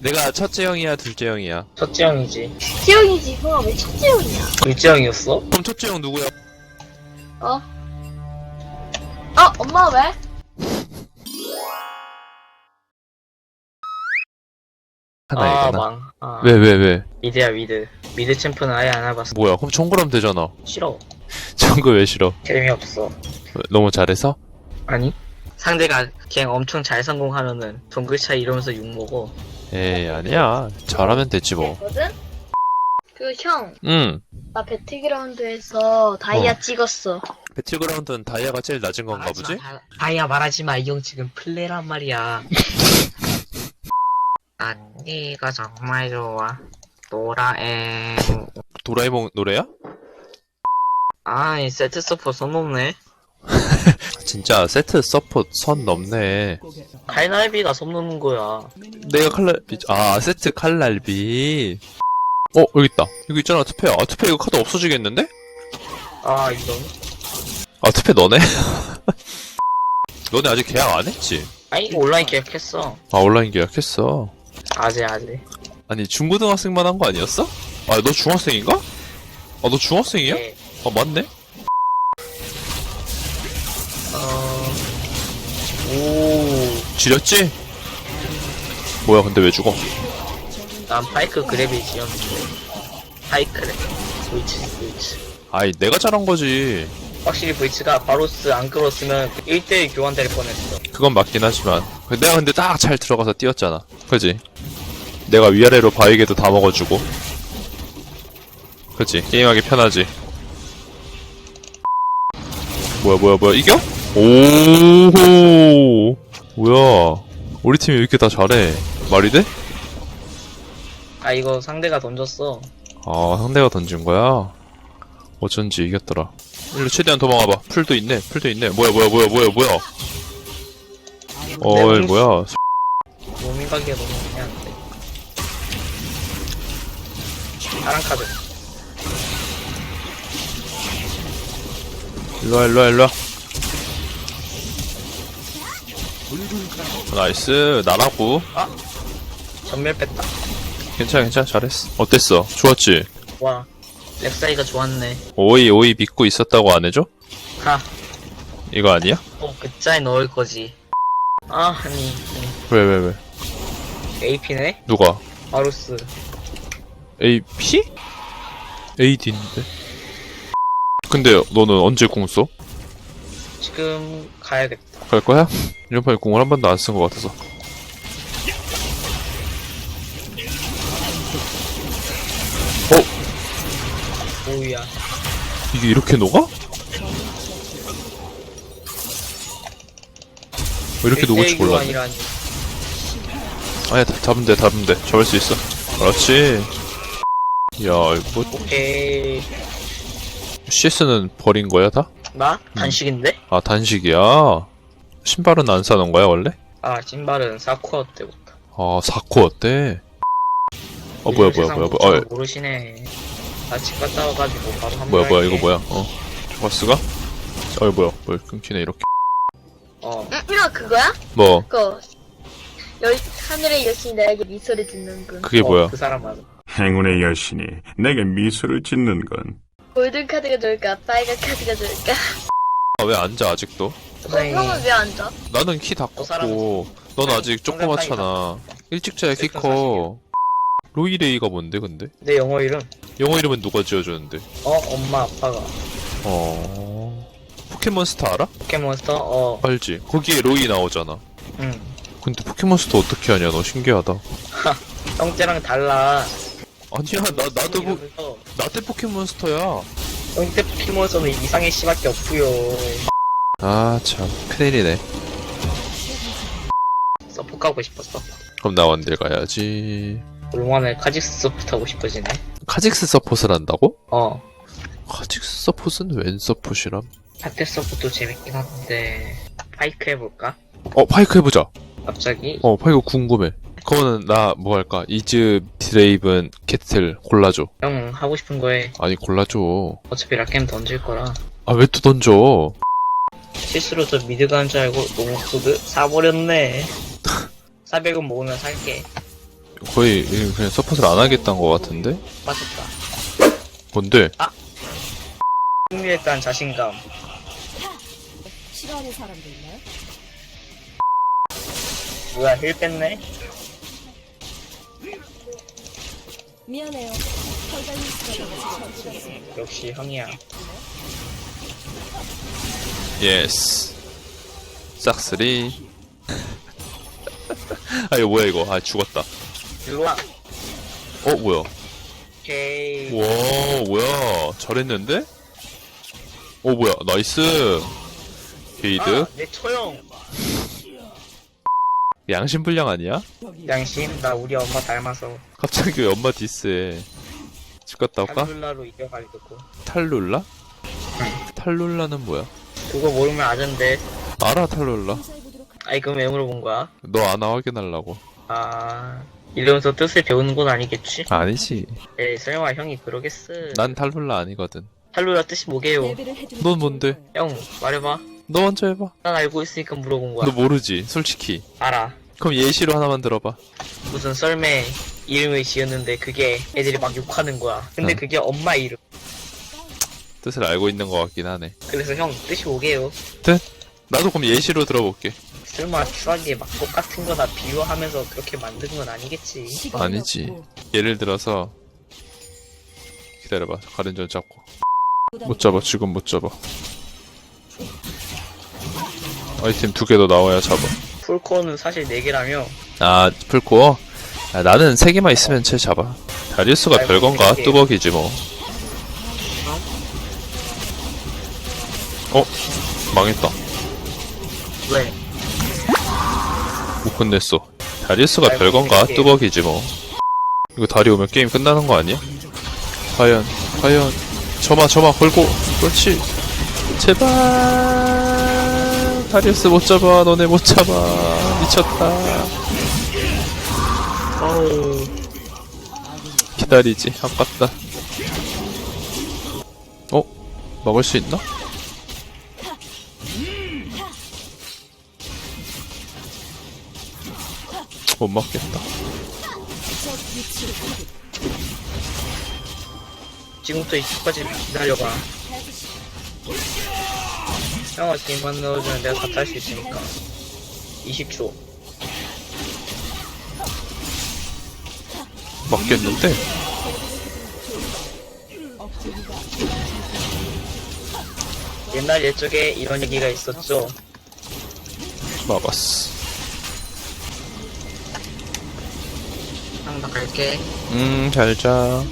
내가 첫째 형이야, 둘째 형이야? 첫째 형이지. 지영이지 형아 왜 첫째 형이야 둘째 형이었어? 그럼 첫째 형 누구야? 어? 어 엄마 왜? 하나 아. 망. 아, 왜, 왜, 왜? 미드야, 미드. 미드 챔프는 아예 안 해봤어. 뭐야, 그럼 정글하면 되잖아. 싫어. 정글 왜 싫어? 재미없어. 왜, 너무 잘해서? 아니? 상대가 그냥 엄청 잘 성공하면은 동글 차이 이러면서 욕먹어. 에이, 아니야. 잘하면 되지 뭐. 거든? 그 형 응. 나 배틀그라운드에서 다이아 어. 찍었어 배틀그라운드는 다이아가 제일 낮은 건가 말하지 보지? 마, 다- 다이아 말하지 마. 이 형 지금 플레란 말이야. 언니가 정말 좋아. 노라엠. 도라에몽 노래야? 아, 이 세트 서포 손 높네. 진짜 세트 서포트 선 넘네. 칼날비가 손 넘는 거야. 내가 칼날비, 아, 세트 칼날비. 어, 여기 있다. 여기 있잖아, 투페야. 아, 투페 이거 카드 없어지겠는데? 아, 이런. 아, 투페 너네? 너네 아직 계약 안 했지? 아니, 이거 온라인 계약했어. 아, 온라인 계약했어. 아재, 아재. 아니, 중고등학생만 한 거 아니었어? 아, 너 중학생인가? 아, 너 중학생이야? 네. 아, 맞네? 오... 지렸지? 뭐야, 근데 왜 죽어? 난 파이크 그랩이 지었는데. 파이크래. 스위치, 스위치. 아이, 내가 잘한 거지. 확실히 브이치가 바로스 안 끌었으면 1대1 교환될 뻔했어. 그건 맞긴 하지만. 내가 근데 딱 잘 들어가서 뛰었잖아. 그지? 내가 위아래로 바위게도 다 먹어주고. 그치? 게임하기 편하지. 뭐야, 뭐야, 뭐야, 이겨? 오호! 뭐야. 우리 팀이 왜 이렇게 다 잘해? 말이 돼? 아, 이거 상대가 던졌어. 아, 상대가 던진 거야? 어쩐지 이겼더라. 일로 최대한 도망가봐. 풀도 있네, 풀도 있네. 뭐야, 뭐야, 뭐야, 뭐야, 뭐야. 어이, 네, 뭐야. 몸이 가기가 너무 애매한데. 파란 카드. 일로와, 일로와, 일로와. 나이스, 나라고. 전멸 뺐다. 괜찮아, 괜찮아, 잘했어. 어땠어? 좋았지? 와. 렉사이가 좋았네. 오이, 오이 믿고 있었다고 안 해줘? 하. 이거 아니야? 어, 그짜에 넣을 거지. 아, 아니. 왜, 왜, 왜? AP네? 누가? 바로스. AP? AD인데? 근데 너는 언제 궁 써? 지금 가야겠다. 갈 거야? 이런 판에 궁을 한 번도 안 쓴 것 같아서. 어? 오우야. 이게 이렇게 녹아? 왜 이렇게 녹을 줄 몰랐네. 교환이라니. 아니야, 다- 잡으면 돼, 잡으면 돼. 잡을 수 있어. 그렇지. 야, 이거 뭐, 오케이. CS는 버린 거야, 다? 나? 단식인데? 아, 단식이야? 신발은 안 사는 거야, 원래? 아, 신발은 4코어 때부터. 아, 사코 어때? 어, 뭐야, 뭐야, 뭐야, 뭐야. 어, 모르시네. 나집 갔다 와가지고 바로 한 뭐야, 뭐야, 이거 뭐야, 어. 버스가? 어, 뭐야, 뭐 끊기네, 이렇게. 어. 응? 형 그거야? 뭐, 그거 여, 하늘의 여신이 나에게 미소를 짓는 군 그게 어, 뭐야? 그 사람 맞아. 행운의 여신이 내게 미소를 짓는 건 골든 카드가 좋을까 빨간 카드가 좋을까 아, 왜 앉아, 아직도? 형은 왜 앉아? 나는 키다그 사람은 컸고, 넌 아직 조그맣잖아. 일찍 자야 키 커. 로이레이가 뭔데, 근데? 내 영어 이름? 영어 이름은 누가 지어줬는데? 어, 엄마, 아빠가. 어... 포켓몬스터 알아? 포켓몬스터? 어, 알지? 거기에 로이 나오잖아. 응. 근데 포켓몬스터 어떻게 하냐, 너 신기하다. 형태랑 달라. 아니야, 나, 나도, 뭐, 이러면서 나때 포켓몬스터야. 형태 포켓몬스터는 이상의 씨밖에 없구요. 아, 참. 큰일이네. 서포 하고 싶었어. 그럼 나 원딜 가야지. 얼마나 카직스 서포트 하고 싶어지네. 카직스 서폿을 한다고? 어. 카직스 서폿은 웬 서폿이람? 파테 서포트도 재밌긴 한데. 파이크 해볼까? 어, 파이크 해보자. 갑자기? 어, 파이크 궁금해. 그거는 나 뭐 할까? 이즈, 드레이븐, 캐틀 골라줘. 형, 하고 싶은 거에 아니, 골라줘. 어차피 라겜 던질 거라. 아, 왜 또 던져? 실수로 저 미드 가는 줄 알고 노목소드 사버렸네. 400원 모으면 살게. 거의 그냥 서폿을 안 하겠다는 것 같은데? 빠졌다. 뭔데? 승리에 대한 자신감. 싫어하는 사람도 있나요? 뭐야, 힐 뺐네? 미안해요. 역시 형이야. 예스. 싹쓸이. 아, 이거 뭐야, 이거. 아, 죽었다. 일로 와. 어, 뭐야. 오케이. 와, 뭐야. 잘했는데? 어, 뭐야. 나이스. 게이드. 아, 내 처형. 양심 불량 아니야? 양심, 나 우리 엄마 닮아서 갑자기 왜 엄마 디스해. 집 갔다 올까? 탈룰라로 이겨가지고. 탈룰라? 탈룰라는 뭐야? 그거 모르면 아는데. 알아, 탈룰라. 아이, 그럼 왜 물어본 거야? 너 아나 확인하려고. 아, 이러면서 뜻을 배우는 건 아니겠지? 아니지. 에이, 설마 형이 그러겠어. 난 탈룰라 아니거든. 탈룰라 뜻이 뭐게요? 넌게 뭔데? 형, 말해봐. 너 먼저 해봐. 난 알고 있으니까 물어본 거야. 너 모르지, 솔직히. 알아. 그럼 예시로 하나만 들어봐. 무슨 썰매 이름을 지었는데 그게 애들이 막 욕하는 거야. 근데 응. 그게 엄마 이름. 뜻을 알고 있는 것 같긴 하네. 그래서 형 뜻이 오게요. 뜻? 나도 그럼 예시로 들어볼게. 설마 추하게 막 똑같은 거나 비유하면서 그렇게 만든 건 아니겠지. 아니지. 예를 들어서 기다려봐. 가른 전 잡고. 못 잡아. 지금 못 잡아. 아이템 두 개 더 나와야 잡아. 풀코어는 사실 4개라며. 아, 풀코어? 아, 나는 세 개만 있으면 채 잡아. 다리우스가 아이고, 별건가? 그러게. 뚜벅이지 뭐. 어? 망했다. 왜? 못 끝냈어. 다리우스가 아이고, 별건가? 그러게. 뚜벅이지 뭐. 이거 다리 오면 게임 끝나는 거 아니야? 과연, 과연. 저마, 저마, 걸고. 그렇지. 제발. 다리우스 못 잡아. 너네 못 잡아. 미쳤다. 어우. 기다리지. 아깝다. 어? 먹을 수 있나? 못 먹겠다. 지금부터 20초까지 기다려봐. 형아 게임만 넣어주면 내가 다 탈 수 있으니까. 20초. 먹겠는데? 옛날 옛적에 이런 얘기가 있었죠. 먹었어. 형, 나 갈게. 음, 잘 자.